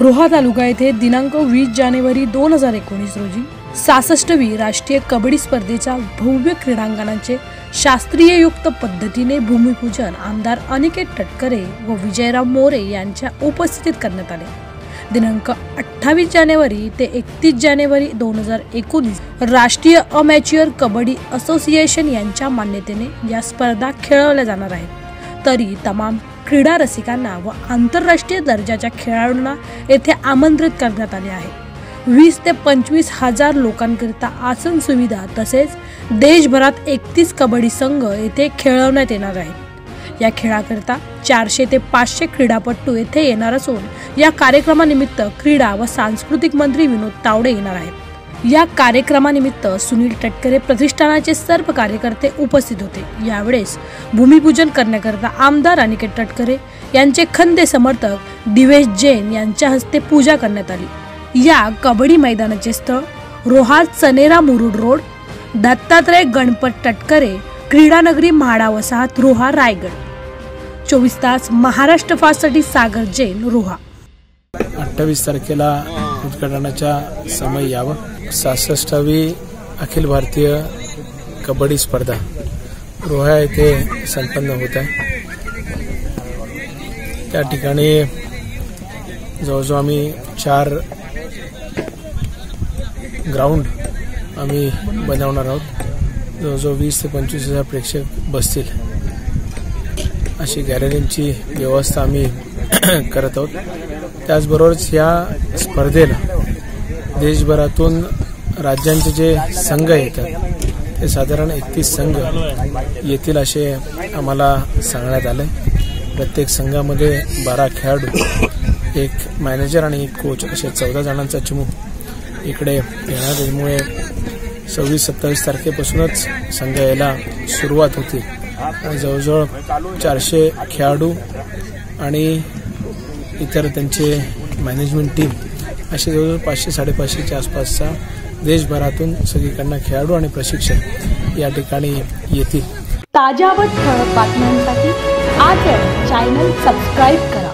रोहा तालुका येथे दिनांक वीस जानेवारी दोन हजार एकोणीस रोजी सासष्टवी राष्ट्रीय कबड्डी स्पर्धेच्या भव्य क्रीडांगणाचे शास्त्रीययुक्त पद्धतीने भूमिपूजन आमदार अनिकेत टटकरे व विजयराव मोरे यांच्या उपस्थितीत करण्यात आले. दिनांक अठ्ठावीस जानेवारी ते एकतीस जानेवारी दोन हजार एकोणीस राष्ट्रीय अमॅच्युअर कबड्डी असोसिएशन यांच्या मान्यतेने या स्पर्धा खेळवल्या जाणार आहेत. तरी तमाम क्रीडा रसिकांना व आंतरराष्ट्रीय दर्जाच्या खेळाडूंना येथे आमंत्रित करण्यात आले आहे. वीस ते पंचवीस हजार लोकांकरिता आसन सुविधा तसेच देशभरात एकतीस कबड्डी संघ येथे खेळवण्यात येणार आहेत. या खेळाकरिता चारशे ते पाचशे क्रीडापटू येथे येणार असून या कार्यक्रमानिमित्त क्रीडा व सांस्कृतिक मंत्री विनोद तावडे येणार आहेत. या कार्यक्रमानिमित्त सुनील तटकरे प्रतिष्ठानाचे सर्व कार्यकर्ते उपस्थित होते. यावेळेस भूमिपूजन करण्याकरता आमदार अनिकेत तटकरे यांचे खंदे समर्थक दिवेश जैन यांच्या हस्ते पूजा करण्यात आली. या कबड्डी मैदानाचे स्थळ रोहा चनेरा मुरुड रोड दत्तात्रय गणपत तटकरे क्रीडानगरी म्हाडा वसाहत रोहा रायगड. चोवीस तास महाराष्ट्र फास्टसाठी सागर जैन रोहा. अठ्ठावीस तारखेला उद्घाटनाच्या समय यावं. सहासष्टावी अखिल भारतीय कबड्डी स्पर्धा रोहा येथे संपन्न होत आहे. त्या ठिकाणी जवळजवळ आम्ही चार ग्राउंड आम्ही बनवणार आहोत. जवळजवळ वीस ते पंचवीस हजार प्रेक्षक बसतील. अशी गॅलरींची व्यवस्था आम्ही करत आहोत. त्याचबरोबरच या स्पर्धेला देशभरातून राज्यांचे जे संघ येतात ते साधारण एकतीस संघ येतील असे आम्हाला सांगण्यात आलं प्रत्येक संघामध्ये बारा खेळाडू एक मॅनेजर आणि एक कोच असे चौदा जणांचा चमू इकडे येणार त्यामुळे सव्वीस सत्तावीस तारखेपासूनच संघ यायला सुरुवात होती. आणि जवळजवळ चारशे खेळाडू आणि इतर त्यांचे मॅनेजमेंट टीम असे जवळजवळ पाचशे साडेपाचशेच्या आसपासचा देशभरातून सगळीकडनं खेळाडू आणि प्रशिक्षक या ठिकाणी येतील. ताज्या व ठळक बातम्यांसाठी आज चॅनल सबस्क्राईब करा.